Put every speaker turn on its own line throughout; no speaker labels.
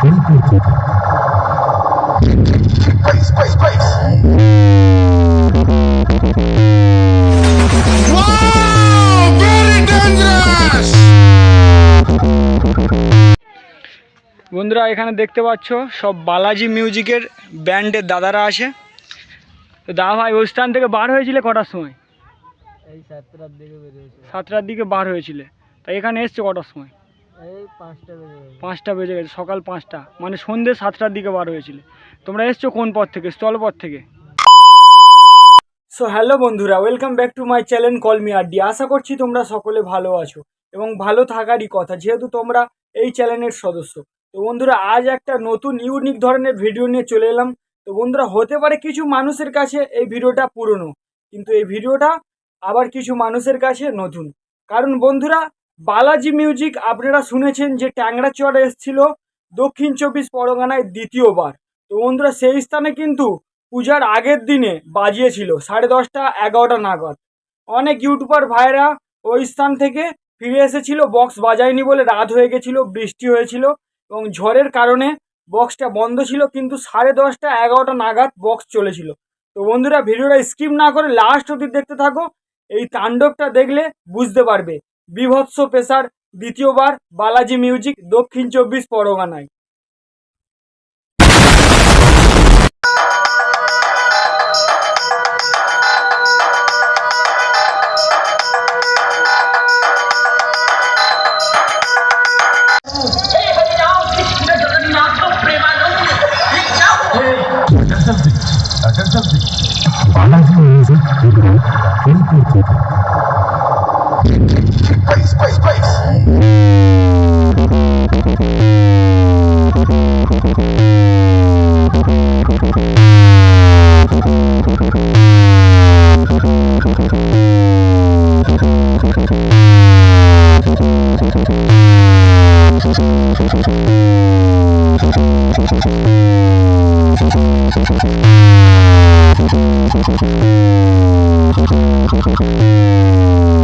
Wow! Very dangerous!
বন্ধুরা এখানে দেখতে পাচ্ছ সব বালাজি মিউজিকের ব্যান্ডের দাদারা আছে তো দাদা ভাই ওই স্থান থেকে বার হয়েছিলে কটার সময়
সাতটার দিকে
বার হয়েছিলে তাই এখানে এসছে কটার সময়
পাঁচটা বেজে গেছে।
সকাল পাঁচটা। মানে সন্ধ্যে সাতটার দিকে বার হয়েছিলে। তোমরা এসছো কোন পথ থেকে? স্থল পথ থেকে। সো হ্যালো বন্ধুরা welcome back to my channel call me Addi আশা করছি তোমরা সকলে ভালো আছো এবং ভালো থাকারই কথা, যেহেতু তোমরা এই চ্যানেলের সদস্য। তো বন্ধুরা, আজ একটা নতুন ইউনিক ধরনের ভিডিও নিয়ে চলে এলাম। তো বন্ধুরা, হতে পারে কিছু মানুষের কাছে এই ভিডিওটা পুরনো, কিন্তু এই ভিডিওটা আবার কিছু মানুষের কাছে নতুন। কারণ বন্ধুরা বালাজি মিউজিক আপনারা শুনেছেন যে ট্যাংরা চড়ে এসেছিল দক্ষিণ চব্বিশ পরগনায় দ্বিতীয়বার। তো বন্ধুরা, সেই স্থানে কিন্তু পূজার আগের দিনে বাজিয়েছিল, সাড়ে দশটা এগারোটা নাগাদ। অনেক ইউটিউবার ভাইরা ওই স্থান থেকে ফিরে এসেছিল, বক্স বাজায়নি বলে রাত হয়ে গেছিল, বৃষ্টি হয়েছিল এবং ঝড়ের কারণে বক্সটা বন্ধ ছিল, কিন্তু সাড়ে দশটা এগারোটা নাগাদ বক্স চলেছিল। তো বন্ধুরা, ভিডিওটা স্কিপ না করে লাস্ট অবধি দেখতে থাকো, এই তাণ্ডবটা দেখলে বুঝতে পারবে। বিভৎস পেশার দ্বিতীয়বার বালাজি মিউজিক দক্ষিণ চব্বিশ পরগনায়।
now. Bass, bass.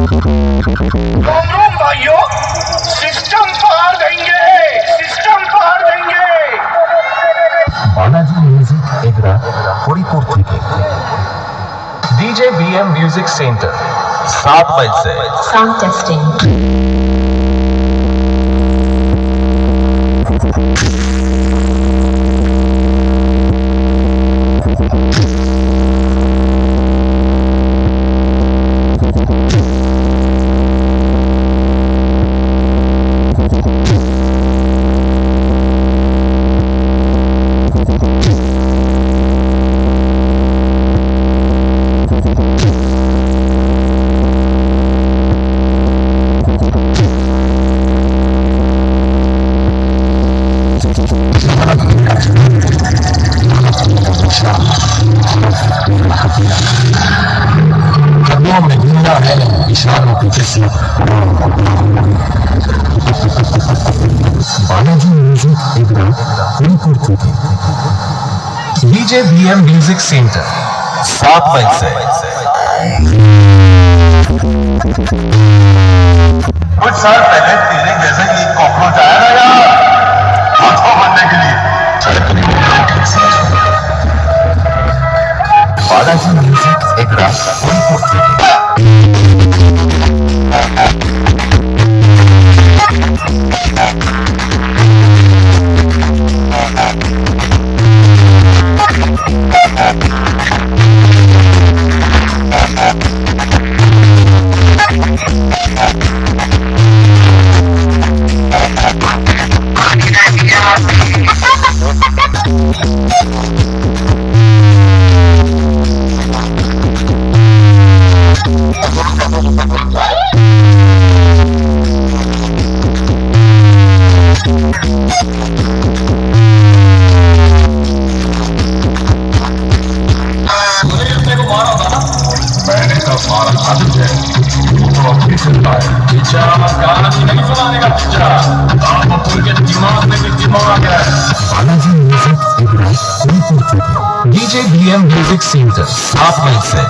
रोम रोम भाइयों सिस्टम पार देंगे सिस्टम पार देंगे
বালাজি মিউজিক এগুলো ফরিদপুর থেকে
डीजे बीएम म्यूजिक सेंटर सात माइल से
Sound testing.
اليوم الدنيا علم إشعار القدس Balaji music programme Faridpur चूकी
डीजे बीएम म्यूज़िक सेंटर सात बाइक से।
कुछ साल पहले तेरे जैसे एक कॉकरोच आया ना यार। हाथों बनने के लिए मैंने तो मारा आदत है वो तो अपनी सुनता है बेचारा गाना भी नहीं सुनाने का बेचारा आप अपुन के दिमाग में भी दिमाग आ गया
बालाजी म्यूज़िक इब्राहिम नहीं करते
डीजे बीएम म्यूज़िक सेंटर, आप वहीं से।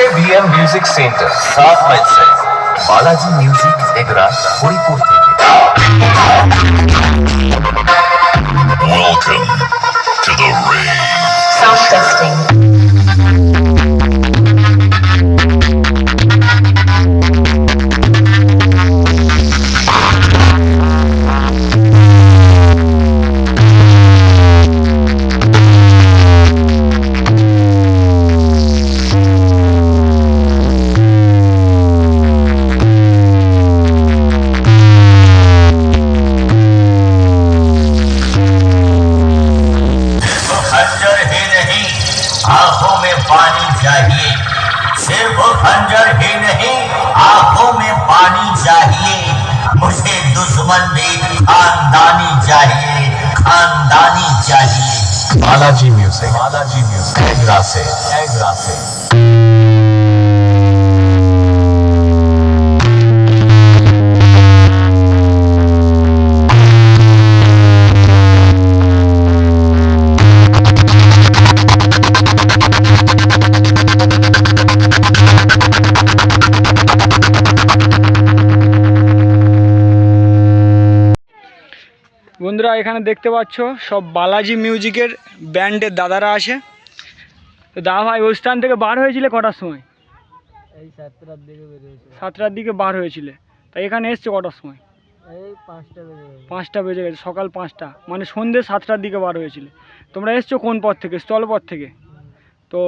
SAVM Music Center, South Metro, Balaji Music, Degra, Puripur.
Welcome to the rave.
Self testing.
खंजर ही नहीं, आँखों में पानी चाहिए। मुझे दुश्मन भी खानदानी चाहिए खानदानी चाहिए।
बालाजी म्यूज़िक। बालाजी म्यूज़िक। से।
এখানে দেখতে পাচ্ছ সব বালাজি মিউজিকের ব্যান্ডের দাদারা আছে। তো দাদা ভাই ওই স্থান থেকে বার হয়েছিলে কটার সময়?
এই সাতটার দিকে
সাতটার দিকে বার হয়েছিলে। তা এখানে এসছো কটার সময়?
এই পাঁচটা বেজে গেছে।
পাঁচটা বেজে গেছে সকাল পাঁচটা। মানে সন্ধ্যে সাতটার দিকে বার হয়েছিলে। তোমরা এসছো কোন পথ থেকে? স্থল পথ থেকে? তো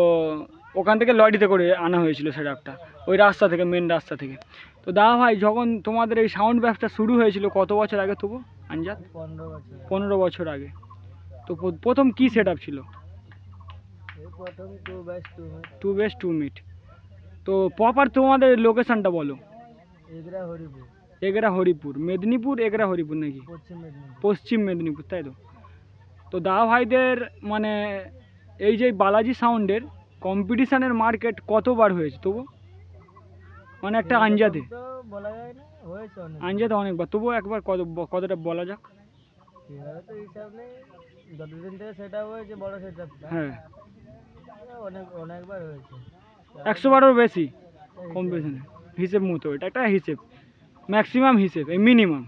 ওখান থেকে লরিতে করে আনা হয়েছিল সেটআপটা ওই রাস্তা থেকে মেন রাস্তা থেকে। তো দাদা ভাই যখন তোমাদের এই সাউন্ড ব্যবসা শুরু হয়েছিল কত বছর আগে তবু? আঞ্জাদ
পনেরো বছর
আগে। তো প্রথম কী সেট
আপ ছিল টু
বেস টু মিট তো প্রপার তোমাদের লোকেশনটা বলো।
এগরা হরিপুর।
এগরা হরিপুর। মেদিনীপুর এগরা হরিপুর নাকি?
পশ্চিম মেদিনীপুর।
পশ্চিম মেদিনীপুর তাই তো? তো দাদা ভাইদের মানে এই যে বালাজি সাউন্ডের কম্পিটিশানের মার্কেট কতবার হয়েছে তবু? মানে একটা আঞ্জাদে।
বলা যায় না হয়েছে অনেক।
আঞ্জাদে অনেকবার। তবুও একবার কত কতটা বলা যাক।
সেভাবে তো হিসাব নেই। যতদিন থেকে সেটা হয়েছে বড় সেটআপটা
হ্যাঁ।
অনেক অনেকবার হয়েছে।
একশো বারোর বেশি কম্পিটিশানে হিসেব মতো এটা একটা হিসেব। ম্যাক্সিমাম হিসেব এই মিনিমাম।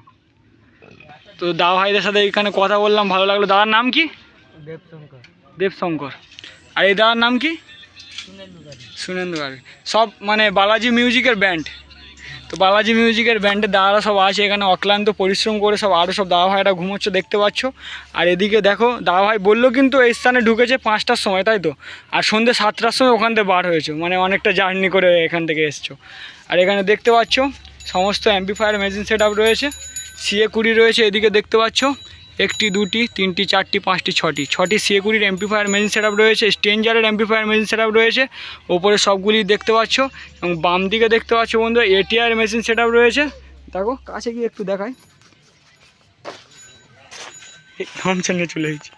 তো দাদা ভাইদের সাথে এখানে কথা বললাম ভালো লাগল। দাদার নাম কি?
দেবশঙ্কর।
দেবশঙ্কর। আর এই দাদার নাম কি? সুনেন্দু গার্গ সব মানে বালাজি মিউজিকের ব্যান্ড। তো বালাজি মিউজিকের ব্যান্ডের দাদারা সব আছে, এখানে অক্লান্ত পরিশ্রম করে সব আরও সব দাদা ভাইরা ঘুমোচ্ছে, দেখতে পাচ্ছ। আর এদিকে দেখো দাদা ভাই বলল কিন্তু এই স্থানে ঢুকেছে পাঁচটার সময়, তাই তো? আর সন্ধ্যে সাতটার সময় ওখান থেকে বার হয়েছে মানে অনেকটা জার্নি করে এখান থেকে এসছো। আর এখানে দেখতে পাচ্ছ, সমস্ত অ্যাম্পিফায়ার মেশিন সেট রয়েছে, সিএ কুড়ি রয়েছে, এদিকে দেখতে পাচ্ছ। একটি, দুটি, তিনটি, চারটি, পাঁচটি, ছটি। ছটি সিএ কুড়ির এমপিফায়ার মেশিন সেট রয়েছে স্টেঞ্জারের এমপিফায়ার মেশিন সেট রয়েছে, ওপরে সবগুলি দেখতে পাচ্ছ এবং বাম দিকে দেখতে পাচ্ছ বন্ধু এটিআর মেশিন সেট রয়েছে। দেখো, কাছে গিয়ে একটু দেখাই। থামচাঙ্গে চলে গেছি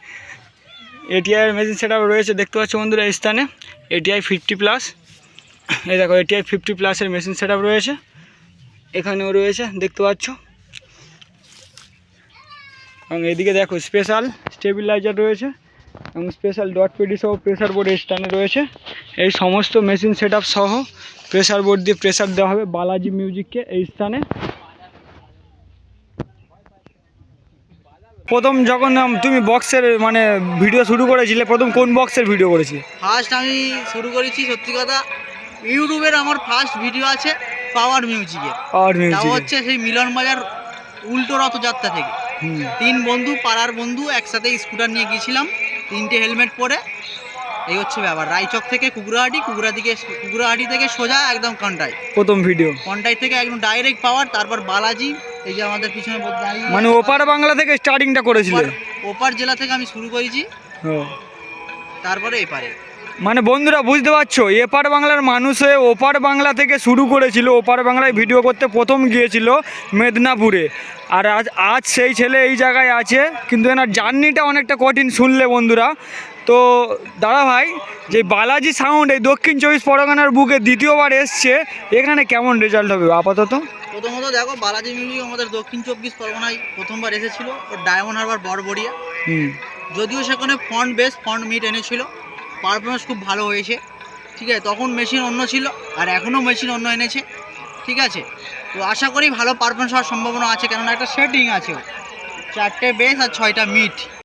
এটিআই মেশিন সেট রয়েছে, দেখতে পাচ্ছ বন্ধুরা এই স্থানে। ATI fifty plus. এই দেখো, এটিআই ফিফটি প্লাসের মেশিন সেট রয়েছে। এখানেও রয়েছে, দেখতে পাচ্ছ। এবং এদিকে দেখো স্পেশাল স্টেবিলাইজার রয়েছে এবং স্পেশাল ডট পিডি সহ প্রেসার বোর্ড স্ট্যান্ডে রয়েছে। এই সমস্ত মেশিন সেট সহ প্রেসার বোর্ড দিয়ে প্রেসার দেওয়া হবে বালাজি মিউজিককে এই স্থানে। প্রথম যখন তুমি বক্সের মানে ভিডিও শুরু করেছিলে প্রথম কোন বক্সের ভিডিও করেছিলে?
ফার্স্ট আমি শুরু করেছি সত্যি কথা ইউটিউবের আমার ফার্স্ট ভিডিও আছে পাওয়ার মিউজিকের
পাওয়ার মিউজিক
হচ্ছে সেই মিলন বাজার উল্টো রথযাত্রা থেকে। তিন বন্ধু পাড়ার বন্ধু একসাথে স্কুটার নিয়ে গিয়েছিলাম তিনটে হেলমেট পরে। এই হচ্ছে ব্যাপার। রায়চক থেকে কুকুরাহাটি কুকুরা থেকে কুকুরাহাটি থেকে সোজা একদম কন্টাই।
প্রথম ভিডিও
কন্টাই থেকে একদম ডাইরেক্ট পাওয়ার তারপর বালাজি এই যে আমাদের পিছনে
মানে ওপার বাংলা থেকে স্টার্টিংটা করেছিলে?
ওপার- ওপার জেলা থেকে আমি শুরু করেছি। তারপরে এপারে।
মানে বন্ধুরা বুঝতে পারছ? এপার বাংলার মানুষ হয়ে ওপার বাংলা থেকে শুরু করেছিল ওপার বাংলায় ভিডিও করতে প্রথম গিয়েছিল মেদিনীপুরে। আর আজ আজ সেই ছেলে এই জায়গায় আছে কিন্তু এনার জার্নিটা অনেকটা কঠিন শুনলে বন্ধুরা। তো দাদা ভাই যে বালাজি সাউন্ড এই দক্ষিণ চব্বিশ পরগনার বুকে দ্বিতীয়বার এসছে এখানে কেমন রেজাল্ট হবে? আপাতত?
প্রথমত দেখো বালাজি মিউজিক আমাদের দক্ষিণ চব্বিশ পরগনায় প্রথমবার এসেছিল ওর ডায়মন্ড হারবার বড়বড়িয়া
হুম।
যদিও সেখানে ফন্ট বেস ফন্ট মিট এনেছিল পারফরমেন্স খুব ভালো হয়েছে। ঠিক আছে, তখন মেশিন অন্য ছিল, আর এখনও মেশিন অন্য এনেছে। ঠিক আছে, তো আশা করি ভালো পারফরমেন্স হওয়ার সম্ভাবনা আছে, কেননা একটা সেটিং আছে চারটে বেস আর ছয়টা মিট